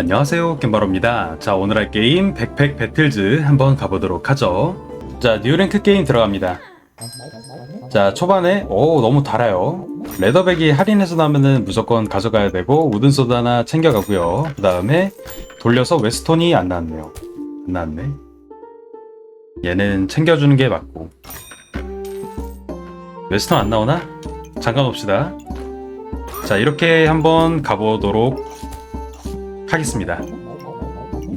안녕하세요 겜바로입니다. 자 오늘 할 게임 백팩 배틀즈 한번 가보도록 하죠. 자 뉴랭크 게임 들어갑니다. 자 초반에 오 너무 달아요. 레더백이 할인해서 나면은 무조건 가져가야 되고 우든 소드 하나 챙겨가고요. 그 다음에 돌려서 웨스톤이 안 나왔네요. 안 나왔네. 얘는 챙겨주는 게 맞고. 웨스톤 안 나오나? 잠깐 봅시다. 자 이렇게 한번 가보도록 하겠습니다.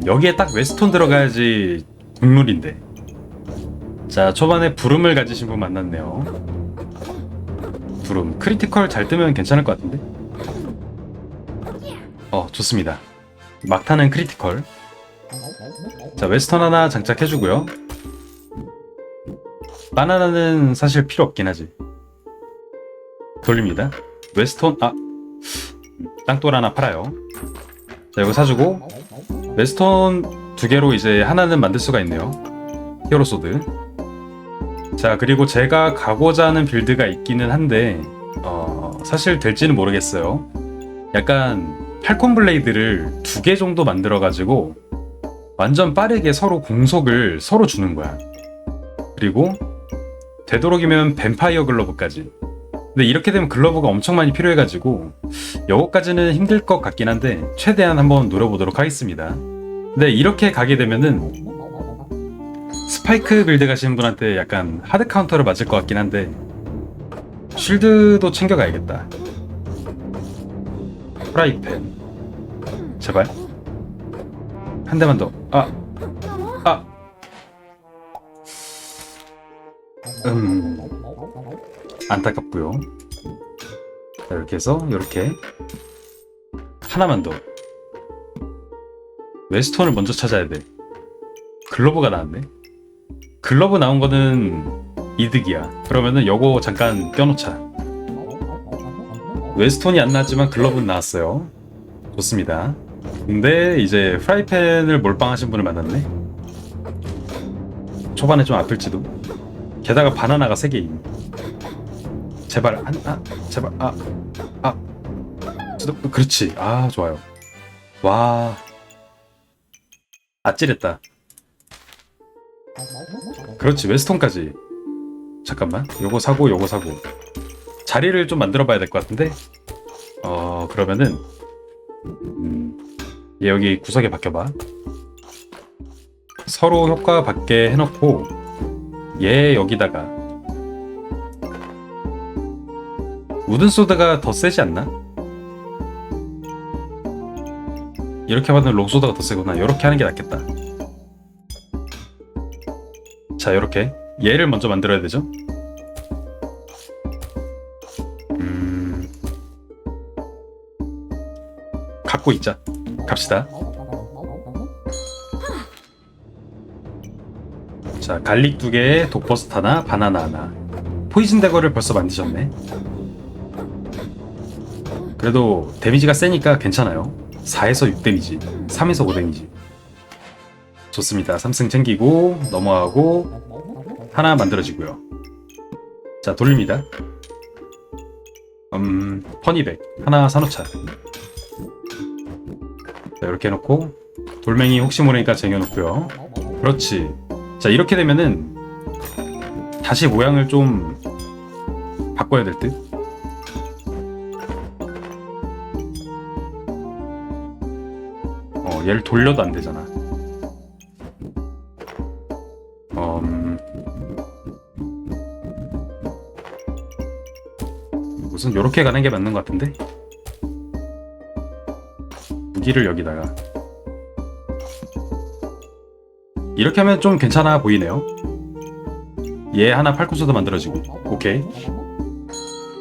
여기에 딱 웨스톤 들어가야지 국룰인데. 자 초반에 부름을 가지신 분 만났네요. 부름. 크리티컬 잘 뜨면 괜찮을 것 같은데? 어 좋습니다. 막타는 크리티컬. 자 웨스턴 하나 장착해주고요. 바나나는 사실 필요 없긴 하지. 돌립니다. 웨스턴 아 땅돌 하나 팔아요 자 이거 사주고. 웨스턴 두 개로 이제 하나는 만들 수가 있네요. 히어로 소드. 자 그리고 제가 가고자 하는 빌드가 있기는 한데 어, 사실 될지는 모르겠어요. 약간 팔콘 블레이드를 두 개 정도 만들어 가지고 완전 빠르게 서로 공속을 서로 주는 거야. 그리고 되도록이면 뱀파이어 글러브까지 근데 이렇게 되면 글러브가 엄청 많이 필요해가지고 요거까지는 힘들 것 같긴 한데 최대한 한번 노려보도록 하겠습니다. 근데 이렇게 가게 되면은 스파이크 빌드 가시는 분한테 약간 하드 카운터를 맞을 것 같긴 한데 쉴드도 챙겨가야겠다. 프라이팬. 제발. 한 대만 더. 아! 아! 음 안타깝고요. 자 이렇게 해서 이렇게 하나만 더. 웨스턴을 먼저 찾아야 돼. 글러브가 나왔네. 글러브 나온 거는 이득이야. 그러면은 요거 잠깐 껴놓자. 웨스턴이 안 나왔지만 글러브는 나왔어요. 좋습니다. 근데 이제 프라이팬을 몰빵하신 분을 만났네. 초반에 좀 아플지도. 게다가 바나나가 3개임 제발 한, 아, 제발 아, 아, 수도- 그렇지. 아 좋아요. 와. 아찔했다. 그렇지 웨스턴까지. 잠깐만. 요거 사고 요거 사고. 자리를 좀 만들어 봐야 될 것 같은데? 어 그러면은 음, 얘 여기 구석에 박혀봐. 서로 효과 받게 해놓고 얘 여기다가 우든 소드가 더 세지 않나? 이렇게 받는 록소드가 더 세구나. 이렇게 하는 게 낫겠다. 자 이렇게. 얘를 먼저 만들어야 되죠? 음... 갖고 있자. 갑시다. 자 갈릭 두 개에 독버스트 하나 바나나 하나. 포이즌 대거를 벌써 만드셨네 그래도 데미지가 세니까 괜찮아요. 4에서 6 데미지 3에서 5 데미지. 좋습니다. 3승 챙기고 넘어가고 하나 만들어지고요. 자 돌립니다. 음 퍼니백 하나 사놓자. 자 이렇게 해놓고 돌멩이 혹시 모르니까 쟁여놓고요. 그렇지. 자 이렇게 되면은 다시 모양을 좀 바꿔야 될 듯. 얘를 돌려도 안 되잖아. 음... 무슨 요렇게 가는 게 맞는 것 같은데? 무기를 여기다가. 이렇게 하면 좀 괜찮아 보이네요. 얘 하나 팔콘 소드 만들어지고. 오케이.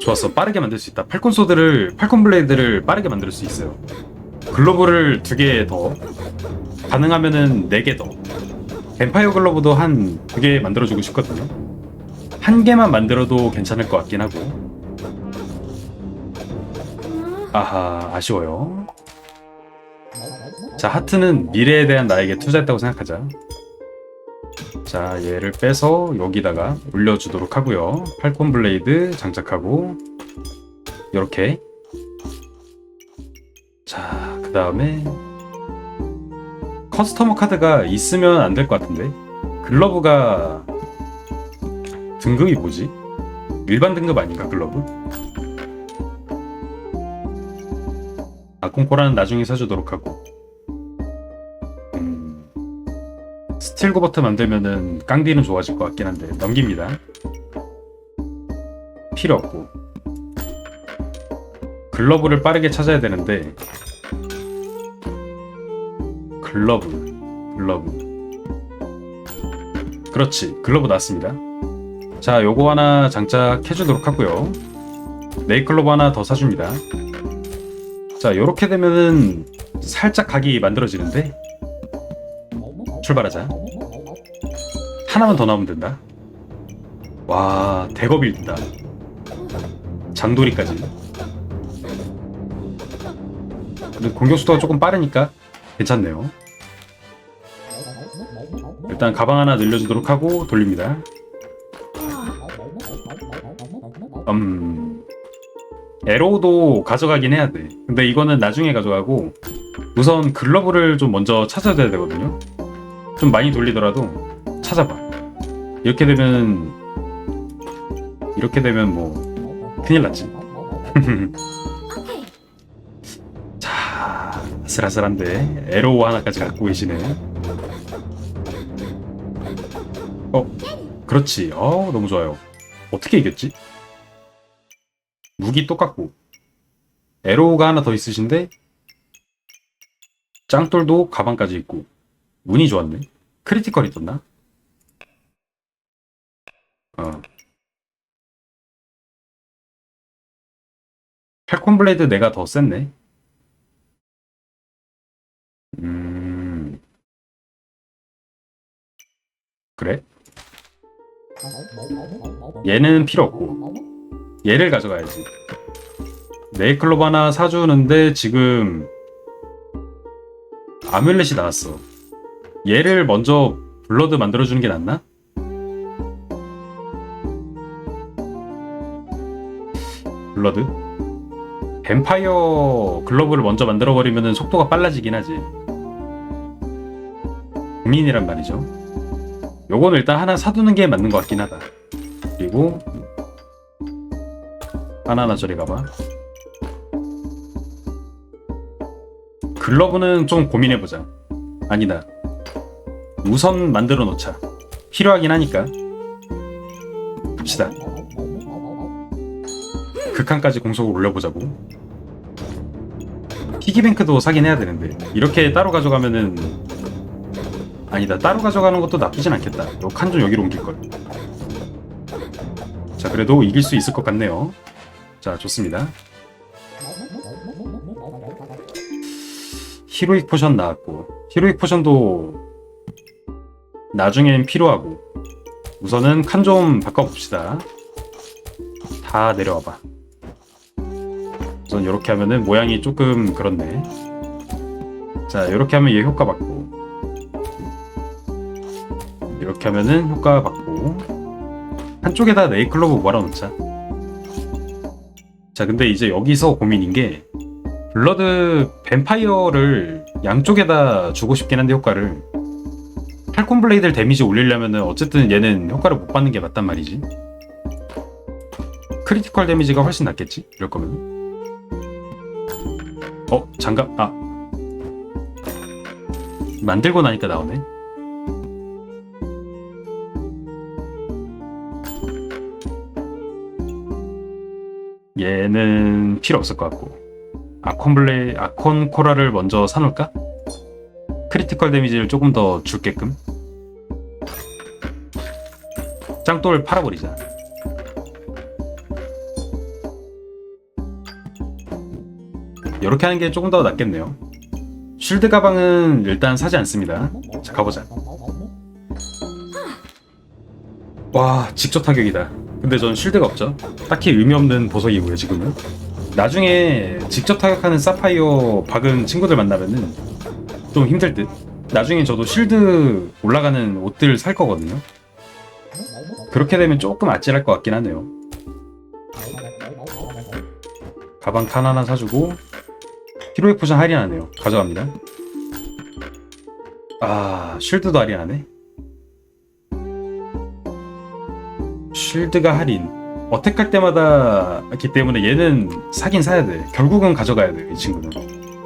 좋았어. 빠르게 만들 수 있다. 팔콘 소드를 팔콘 블레이드를 빠르게 만들 수 있어요 글로브를 두 개 더. 가능하면은 네 개 더. 뱀파이어 글로브도 한 두 개 만들어주고 싶거든요. 한 개만 만들어도 괜찮을 것 같긴 하고. 아하 아쉬워요. 자 하트는 미래에 대한 나에게 투자했다고 생각하자. 자 얘를 빼서 여기다가 올려주도록 하고요. 팔콘 블레이드 장착하고 이렇게. 자 그 다음에 커스터머 카드가 있으면 안 될 것 같은데 글러브가 등급이 뭐지? 일반 등급 아닌가 글러브? 아콘코라는 나중에 사주도록 하고 음, 스틸 고버트 만들면은 깡디는 좋아질 것 같긴 한데 넘깁니다 필요 없고 글러브를 빠르게 찾아야 되는데 글러브. 글러브. 그렇지. 글러브 나왔습니다. 자 요거 하나 장착해 주도록 하고요. 네이클러브 하나 더 사줍니다. 자 요렇게 되면은 살짝 각이 만들어지는데 출발하자. 하나만 더 나오면 된다. 와 대겁이 든다. 장돌이까지. 근데 공격 속도가 조금 빠르니까 괜찮네요 일단 가방 하나 늘려주도록 하고 돌립니다. 음 에로도 가져가긴 해야 돼. 근데 이거는 나중에 가져가고 우선 글러브를 좀 먼저 찾아야 되거든요. 좀 많이 돌리더라도 찾아봐. 이렇게 되면 이렇게 되면 뭐 큰일 났지. 자 아슬아슬한데 에로 하나까지 갖고 계시네 그렇지. 어 너무 좋아요. 어떻게 이겼지? 무기 똑같고. 에로우가 하나 더 있으신데 짱돌도 가방까지 있고. 운이 좋았네. 크리티컬이 떴나? 어. 팔콘 블레이드 내가 더 셌네. 음. 그래? 얘는 필요 없고 얘를 가져가야지 네이클럽 하나 사주는데 지금 아뮬렛이 나왔어 얘를 먼저 블러드 만들어주는 게 낫나? 블러드? 뱀파이어 글러브를 먼저 만들어버리면 속도가 빨라지긴 하지 고민이란 말이죠 요거는 일단 하나 사두는 게 맞는 것 같긴 하다. 그리고 하나하나 저리 가봐. 글러브는 좀 고민해보자. 아니다. 우선 만들어 놓자. 필요하긴 하니까. 갑시다. 극한까지 공속을 올려보자고. 피기뱅크도 사긴 해야 되는데. 이렇게 따로 가져가면은 아니다. 따로 가져가는 것도 나쁘진 않겠다. 요 칸 좀 여기로 옮길걸. 자 그래도 이길 수 있을 것 같네요. 자 좋습니다. 히로익 포션 나왔고 히로익 포션도 나중엔 필요하고 우선은 칸 좀 바꿔봅시다. 다 내려와봐. 우선 이렇게 하면은 모양이 조금 그렇네. 자 이렇게 하면 얘 효과 받고 이렇게 하면은 효과 받고 한쪽에다 네이클로브 몰아놓자. 자 근데 이제 여기서 고민인 게 블러드 뱀파이어를 양쪽에다 주고 싶긴 한데 효과를. 팔콘 블레이드를 데미지 올리려면은 어쨌든 얘는 효과를 못 받는 게 맞단 말이지. 크리티컬 데미지가 훨씬 낫겠지? 이럴 거면. 어 장갑 아. 만들고 나니까 나오네 얘는 필요 없을 것 같고. 아콘 블레 아콘 코라를 먼저 사놓을까? 크리티컬 데미지를 조금 더 줄게끔. 짱돌 팔아버리자. 이렇게 하는 게 조금 더 낫겠네요. 쉴드 가방은 일단 사지 않습니다. 자 가보자. 와 직접 타격이다 근데 전 쉴드가 없죠. 딱히 의미 없는 보석이고요 지금은. 나중에 직접 타격하는 사파이어 박은 친구들 만나면은 좀 힘들 듯. 나중에 저도 쉴드 올라가는 옷들 살 거거든요. 그렇게 되면 조금 아찔할 것 같긴 하네요. 가방 칸 하나 사주고 히로익 포션 할인하네요. 가져갑니다. 아 쉴드도 할인하네 쉴드가 할인 어택할 때마다 있기 때문에 얘는 사긴 사야 돼. 결국은 가져가야 돼 이 친구는.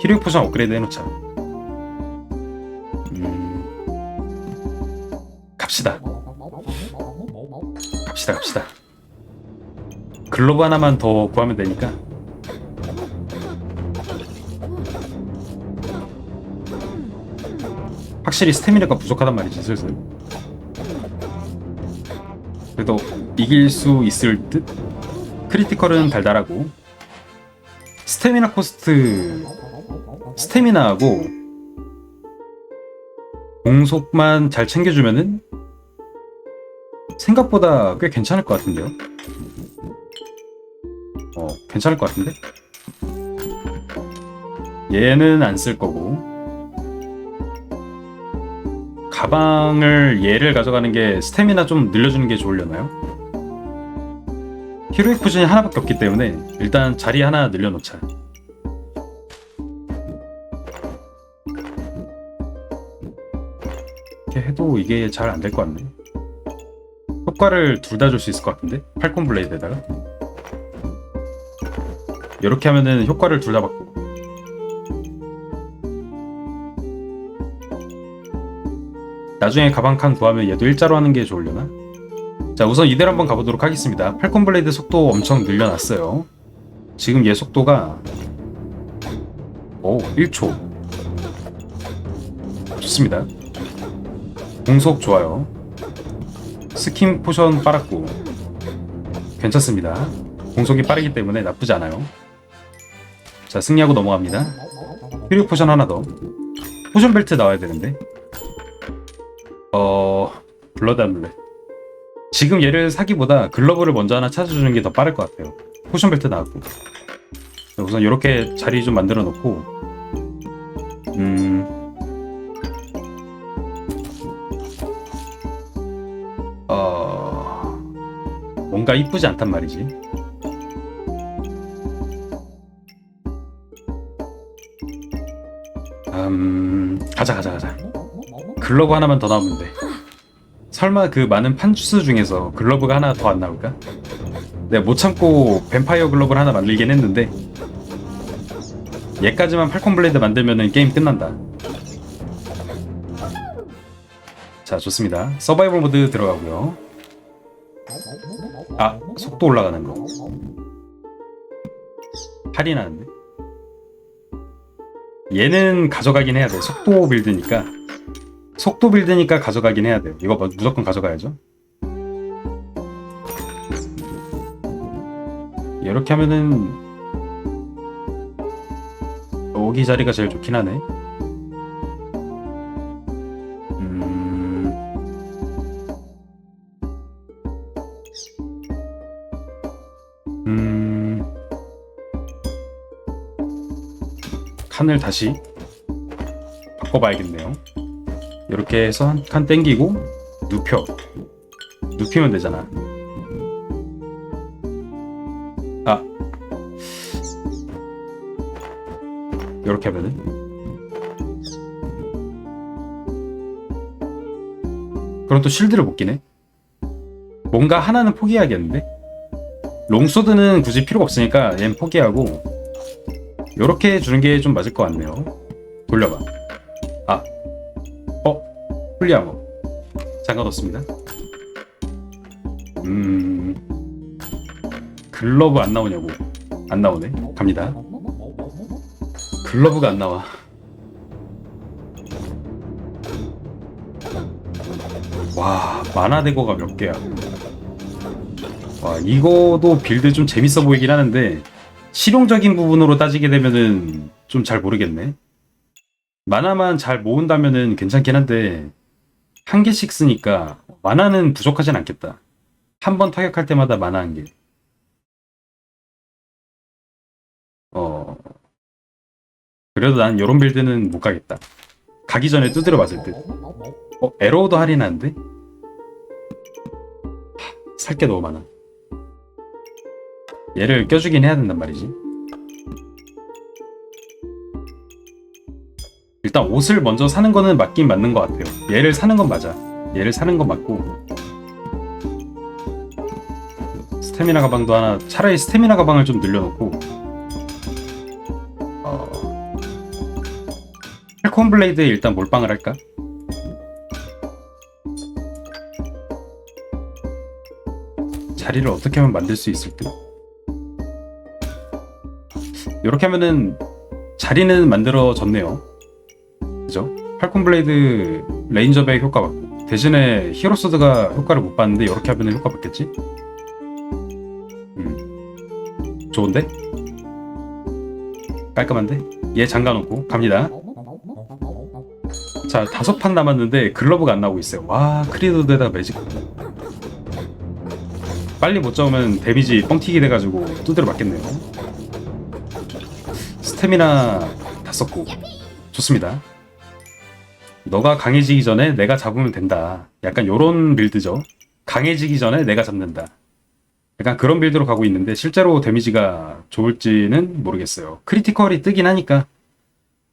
히로이 포션 업그레이드 해놓자. 음... 갑시다. 갑시다 갑시다. 글로브 하나만 더 구하면 되니까. 확실히 스태미나가 부족하단 말이지 슬슬 그래도 이길 수 있을 듯? 크리티컬은 달달하고 스태미나 코스트 스태미나하고 공속만 잘 챙겨주면은 생각보다 꽤 괜찮을 것 같은데요? 어 괜찮을 것 같은데? 얘는 안 쓸 거고 가방을 얘를 가져가는 게 스태미나 좀 늘려주는 게 좋으려나요? 히로이 쿠션이 하나밖에 없기 때문에 일단 자리 하나 늘려놓자. 이렇게 해도 이게 잘 안 될 것 같네. 효과를 둘 다 줄 수 있을 것 같은데? 팔콘 블레이드에다가 이렇게 하면은 효과를 둘 다 받고 나중에 가방 칸 구하면 얘도 일자로 하는 게 좋으려나? 자 우선 이대로 한번 가보도록 하겠습니다. 팔콘 블레이드 속도 엄청 늘려놨어요. 지금 얘 속도가 오 1초. 좋습니다. 공속 좋아요. 스킨 포션 빨았고. 괜찮습니다. 공속이 빠르기 때문에 나쁘지 않아요. 자 승리하고 넘어갑니다. 필요 포션 하나 더. 포션 벨트 나와야 되는데 어 블러드 아물렛. 지금 얘를 사기보다 글러브를 먼저 하나 찾아주는 게 더 빠를 것 같아요. 포션 벨트 나왔고. 우선 이렇게 자리 좀 만들어 놓고. 음. 어... 뭔가 이쁘지 않단 말이지. 음 가자 가자 가자 글러브 하나만 더 나오면 돼. 설마 그 많은 판주스 중에서 글러브가 하나 더 안 나올까? 내가 못 참고 뱀파이어 글러브를 하나 만들긴 했는데 얘까지만 팔콘 블레이드 만들면은 게임 끝난다. 자 좋습니다. 서바이벌 모드 들어가고요. 아 속도 올라가는 거. 할인하는데. 얘는 가져가긴 해야 돼. 속도 빌드니까. 속도 빌드니까 가져가긴 해야 돼요. 이거 뭐 무조건 가져가야죠. 이렇게 하면은 여기 자리가 제일 좋긴 하네. 음... 음... 칸을 다시 바꿔봐야겠네요. 이렇게 해서 한 칸 땡기고 눕혀. 눕히면 되잖아. 아. 이렇게 하면은? 그럼 또 실드를 못 끼네? 뭔가 하나는 포기해야겠는데? 롱소드는 굳이 필요가 없으니까 얘는 포기하고 이렇게 주는 게 좀 맞을 것 같네요. 돌려봐. 아 풀리하고 잠가뒀습니다. 음 글러브 안 나오냐고 안 나오네. 갑니다. 글러브가 안 나와. 와 만화 대거가 몇 개야. 와 이거도 빌드 좀 재밌어 보이긴 하는데 실용적인 부분으로 따지게 되면은 좀 잘 모르겠네. 만화만 잘 모은다면은 괜찮긴 한데 한 개씩 쓰니까 만화는 부족하진 않겠다. 한 번 타격할 때마다 만화 한 개. 어. 그래도 난 이런 빌드는 못 가겠다. 가기 전에 두드려 맞을 듯. 어, 에로우도 할인한데? 살 게 너무 많아. 얘를 껴주긴 해야 된단 말이지. 일단 옷을 먼저 사는 거는 맞긴 맞는 것 같아요. 얘를 사는 건 맞아. 얘를 사는 건 맞고 스태미나 가방도 하나 차라리 스태미나 가방을 좀 늘려놓고 어... 펠콘 블레이드에 일단 몰빵을 할까? 자리를 어떻게 하면 만들 수 있을 듯? 이렇게 하면은 자리는 만들어졌네요. 팔콘 블레이드 레인저백 효과 받고 대신에 히로소드가 효과를 못 받는데 이렇게 하면 효과 받겠지? 음. 좋은데? 깔끔한데? 얘 잠가놓고 갑니다. 자 다섯 판 남았는데 글러브가 안 나오고 있어요. 와 크리도드에다 매직. 빨리 못 잡으면 데미지 뻥튀기 돼가지고 두드려 맞겠네요. 스태미나 다 썼고 좋습니다. 너가 강해지기 전에 내가 잡으면 된다. 약간 요런 빌드죠. 강해지기 전에 내가 잡는다. 약간 그런 빌드로 가고 있는데 실제로 데미지가 좋을지는 모르겠어요. 크리티컬이 뜨긴 하니까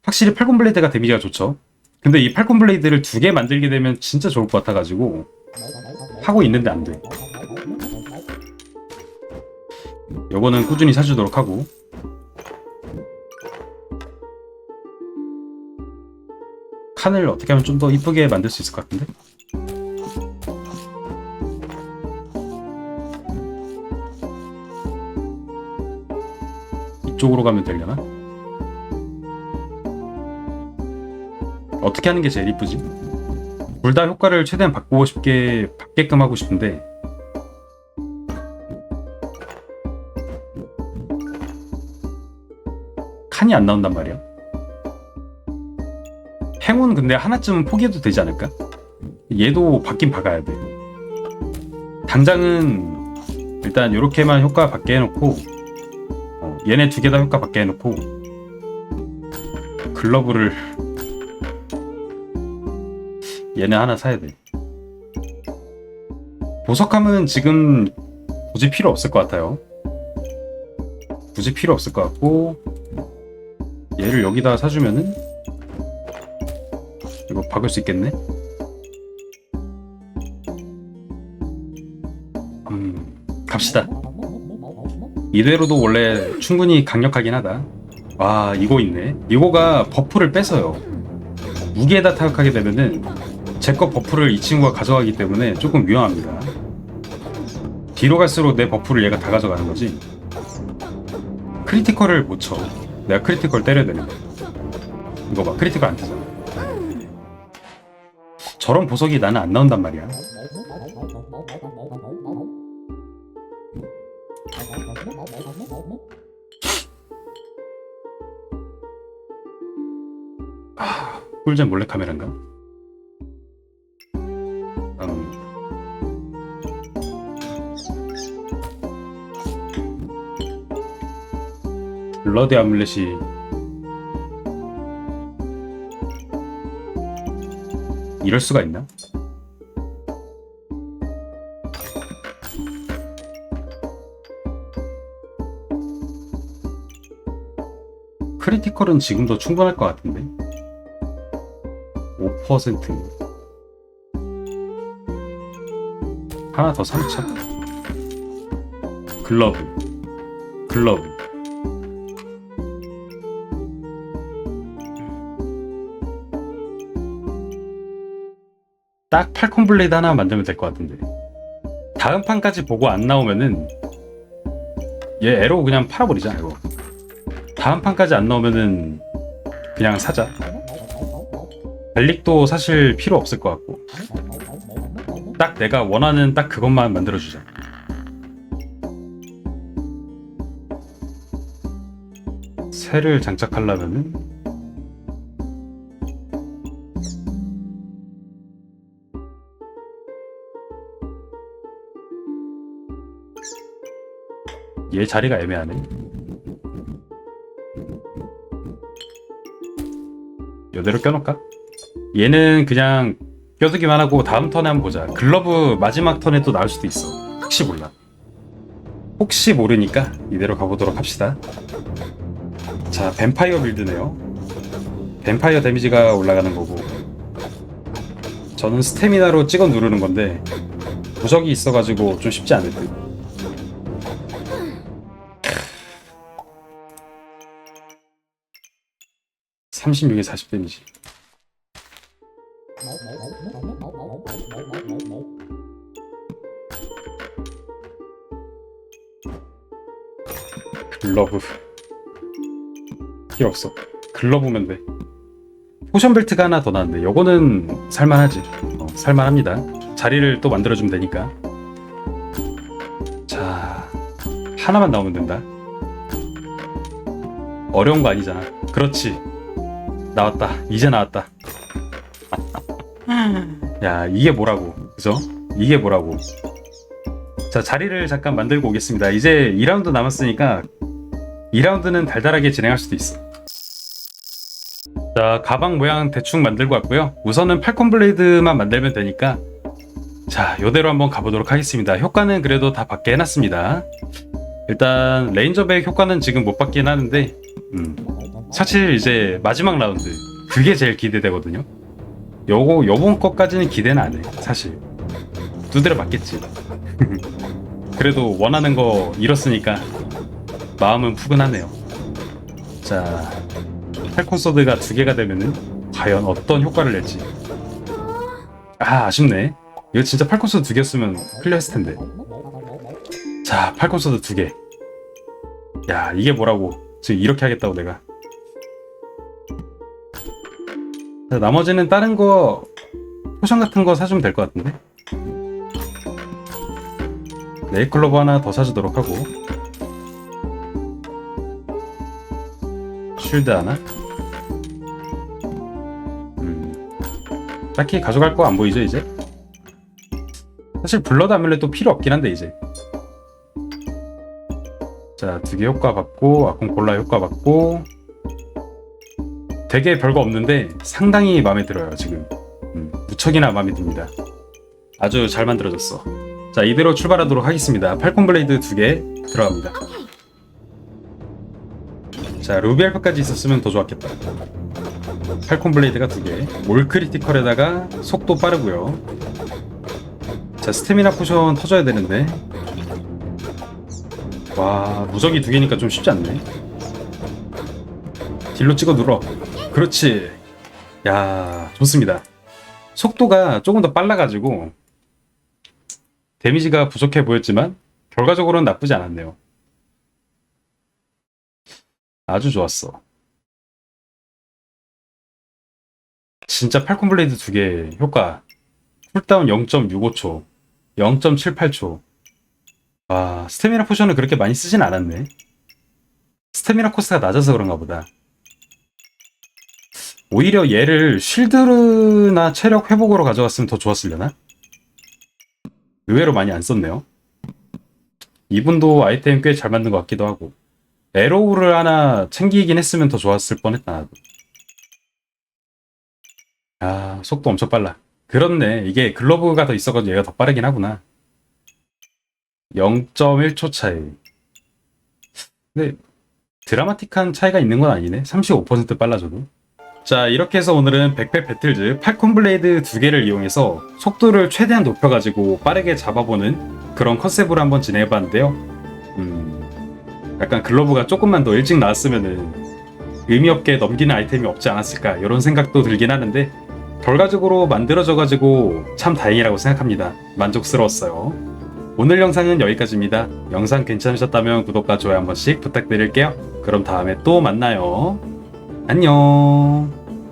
확실히 팔콘 블레이드가 데미지가 좋죠. 근데 이 팔콘 블레이드를 두 개 만들게 되면 진짜 좋을 것 같아가지고 하고 있는데 안 돼. 요거는 꾸준히 사주도록 하고 칸을 어떻게 하면 좀 더 이쁘게 만들 수 있을 것 같은데? 이쪽으로 가면 되려나? 어떻게 하는 게 제일 이쁘지? 둘 다 효과를 최대한 바꾸고 싶게 받게끔 하고 싶은데 칸이 안 나온단 말이야. 행운 근데 하나쯤은 포기해도 되지 않을까? 얘도 받긴 박아야 돼. 당장은 일단 이렇게만 효과 받게 해놓고 어, 얘네 두 개 다 효과 받게 해놓고 글러브를 얘네 하나 사야 돼. 보석함은 지금 굳이 필요 없을 것 같아요. 굳이 필요 없을 것 같고 얘를 여기다 사주면은 박을 수 있겠네? 음, 갑시다. 이대로도 원래 충분히 강력하긴 하다. 와, 이거 있네. 이거가 버프를 뺏어요. 무기에다 타격하게 되면은 제 거 버프를 이 친구가 가져가기 때문에 조금 위험합니다. 뒤로 갈수록 내 버프를 얘가 다 가져가는 거지. 크리티컬을 못 쳐. 내가 크리티컬 때려야 되는 거야. 이거 봐, 크리티컬 안 뜨잖아. 저런 보석이 나는 안 나온단 말이야. 아, 꿀잼 몰래 카메라인가? 음. 블러드 아뮬렛이 이럴 수가 있나? 크리티컬은 지금도 충분할 것 같은데? 5% 하나 더 삼차? 글러브. 글러브 딱 팔콘 블레이드 하나 만들면 될 것 같은데. 다음 판까지 보고 안 나오면은 얘 에로 그냥 팔아버리자 이거 다음 판까지 안 나오면은 그냥 사자. 벨릭도 사실 필요 없을 것 같고. 딱 내가 원하는 딱 그것만 만들어주자. 새를 장착하려면은 얘 자리가 애매하네. 이대로 껴놓을까? 얘는 그냥 껴두기만 하고 다음 턴에 한번 보자. 글러브 마지막 턴에 또 나올 수도 있어. 혹시 몰라. 혹시 모르니까 이대로 가보도록 합시다. 자, 뱀파이어 빌드네요. 뱀파이어 데미지가 올라가는 거고 저는 스태미나로 찍어 누르는 건데 무적이 있어가지고 좀 쉽지 않을 듯. (36에 40 데미지) 글러브. 필요 없어. 글러브면 돼. 포션 벨트가 하나 더 나왔는데 요거는 살만하지. 어, 살만합니다. 자리를 또 만들어주면 되니까. 자 하나만 나오면 된다. 어려운 거 아니잖아. 그렇지 나왔다. 이제 나왔다. 야 이게 뭐라고? 그죠? 이게 뭐라고? 자 자리를 잠깐 만들고 오겠습니다. 이제 2라운드 남았으니까 2라운드는 달달하게 진행할 수도 있어. 자 가방 모양 대충 만들고 왔고요. 우선은 팔콘 블레이드만 만들면 되니까 자 요대로 한번 가보도록 하겠습니다. 효과는 그래도 다 받게 해놨습니다. 일단 레인저백 효과는 지금 못 받긴 하는데 음, 사실 이제 마지막 라운드 그게 제일 기대되거든요. 요거 요번 것까지는 기대는 안 해 사실. 두드려 맞겠지. 그래도 원하는 거 잃었으니까 마음은 푸근하네요. 자 팔콘 소드가 두 개가 되면은 과연 어떤 효과를 낼지. 아 아쉽네. 이거 진짜 팔콘 소드 두 개였으면 클리어 했을 텐데. 자 팔콘 소드 두 개 야 이게 뭐라고. 지금 이렇게 하겠다고 내가 나머지는 다른 거 포션 같은 거 사주면 될 것 같은데? 네이클로버 하나 더 사주도록 하고. 쉴드 하나? 음, 딱히 가져갈 거 안 보이죠 이제? 사실 블러드 아뮬렛도 필요 없긴 한데 이제. 자 두 개 효과 받고 아콘 골라 효과 받고 되게 별거 없는데 상당히 마음에 들어요 지금. 음, 무척이나 마음에 듭니다. 아주 잘 만들어졌어. 자 이대로 출발하도록 하겠습니다. 팔콘 블레이드 두 개 들어갑니다. 자 루비 알파까지 있었으면 더 좋았겠다. 팔콘 블레이드가 두개 몰 크리티컬에다가 속도 빠르고요. 자 스태미나 포션 터져야 되는데. 와 무적이 두 개니까 좀 쉽지 않네. 딜로 찍어 눌러 그렇지. 야 좋습니다. 속도가 조금 더 빨라가지고 데미지가 부족해 보였지만 결과적으로는 나쁘지 않았네요. 아주 좋았어. 진짜 팔콘 블레이드 두 개 효과. 쿨다운 0.65초 0.78초. 아 스태미나 포션을 그렇게 많이 쓰진 않았네. 스태미나 코스가 낮아서 그런가 보다 오히려 얘를 쉴드나 체력 회복으로 가져갔으면 더 좋았으려나? 의외로 많이 안 썼네요. 이분도 아이템 꽤 잘 만든 것 같기도 하고. 에로우를 하나 챙기긴 했으면 더 좋았을 뻔했다 나도. 아 속도 엄청 빨라. 그렇네. 이게 글러브가 더 있어가지고 얘가 더 빠르긴 하구나. 0.1초 차이. 근데 드라마틱한 차이가 있는 건 아니네. 35% 빨라져도 자 이렇게 해서 오늘은 백팩 배틀즈 팔콘 블레이드 두 개를 이용해서 속도를 최대한 높여가지고 빠르게 잡아보는 그런 컨셉으로 한번 진행해봤는데요. 음, 약간 글러브가 조금만 더 일찍 나왔으면은 의미 없게 넘기는 아이템이 없지 않았을까 이런 생각도 들긴 하는데 결과적으로 만들어져가지고 참 다행이라고 생각합니다. 만족스러웠어요. 오늘 영상은 여기까지입니다. 영상 괜찮으셨다면 구독과 좋아요 한 번씩 부탁드릴게요. 그럼 다음에 또 만나요 안녕